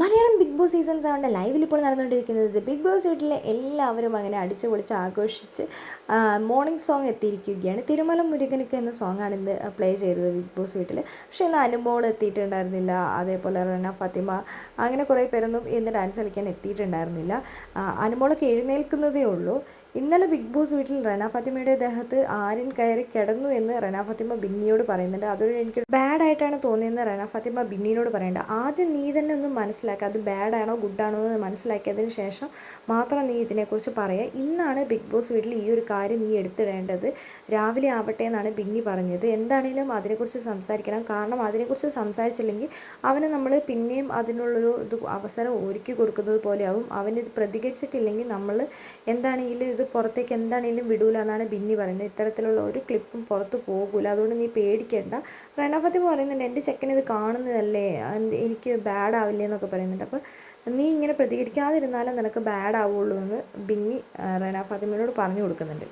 Malayalam big boss season സെവന്റെ ലൈവിൽ ഇപ്പോൾ നടന്നുകൊണ്ടിരിക്കുന്നത് ബിഗ് ബോസ് വീട്ടിലെ എല്ലാവരും അങ്ങനെ അടിച്ചു പൊളിച്ച് ആഘോഷിച്ച് മോർണിംഗ് സോങ് എത്തിയിരിക്കുകയാണ്. തിരുമല മുരുകനക്ക് എന്ന സോങ്ങാണ് ഇന്ന് പ്ലേ ചെയ്തത് ബിഗ് ബോസ് വീട്ടിൽ പക്ഷേ ഇന്ന് അനുമോൾ എത്തിയിട്ടുണ്ടായിരുന്നില്ല. അതേപോലെ റന ഫത്തിമ അങ്ങനെ കുറേ പേരൊന്നും ഇന്ന് ഡാൻസ് കളിക്കാൻ എത്തിയിട്ടുണ്ടായിരുന്നില്ല. അനുമോളൊക്കെ എഴുന്നേൽക്കുന്നതേ ഉള്ളൂ. ഇന്നലെ ബിഗ് ബോസ് വീട്ടിൽ റന ഫാത്തിമയുടെ ദേഹത്ത് ആര്യൻ കയറി കിടന്നു എന്ന് റന ഫാത്തിമ ബിന്നിയോട് പറയുന്നുണ്ട്. അതൊരു എനിക്ക് ബാഡ് ആയിട്ടാണ് തോന്നിയെന്ന് റന ഫാത്തിമ ബിന്നിനോട് പറയേണ്ട ആദ്യം നീ തന്നെ ഒന്ന് മനസ്സിലാക്കുക അത് ബാഡാണോ ഗുഡാണോ എന്ന് മനസ്സിലാക്കിയതിന് ശേഷം മാത്രം നീ ഇതിനെക്കുറിച്ച് പറയുക ഇന്നാണ് ബിഗ് ബോസ് വീട്ടിൽ ഈ ഒരു കാര്യം നീ എടുത്തിടേണ്ടത്. രാവിലെ ആവട്ടെ എന്നാണ് ബിന്നി പറഞ്ഞത്. എന്താണെങ്കിലും അതിനെക്കുറിച്ച് സംസാരിക്കണം. കാരണം അതിനെക്കുറിച്ച് സംസാരിച്ചില്ലെങ്കിൽ അവന് നമ്മൾ പിന്നെയും അതിനുള്ളൊരു ഇത് അവസരം ഒരുക്കി കൊടുക്കുന്നത് പോലെയാവും. അവനിത് പ്രതികരിച്ചിട്ടില്ലെങ്കിൽ നമ്മൾ എന്താണെങ്കിലും ഇത് പുറത്തേക്ക് എന്താണെങ്കിലും വിടൂല എന്നാണ് ബിന്നി പറയുന്നത്. ഇത്തരത്തിലുള്ള ഒരു ക്ലിപ്പും പുറത്ത് പോകൂല. അതുകൊണ്ട് നീ പേടിക്കേണ്ട. റന പറയുന്നുണ്ട് എന്റെ ചെക്കൻ ഇത് കാണുന്നതല്ലേ? എനിക്ക് ബാഡ് ആവില്ലേ? എന്നൊക്കെ പറയുന്നുണ്ട്. അപ്പോൾ നീ ഇങ്ങനെ പ്രതികരിക്കാതിരുന്നാലും നിനക്ക് ബാഡ് ആവുള്ളൂ എന്ന് ബിന്നി റന ഫാത്തിമയോട് പറഞ്ഞു കൊടുക്കുന്നുണ്ട്.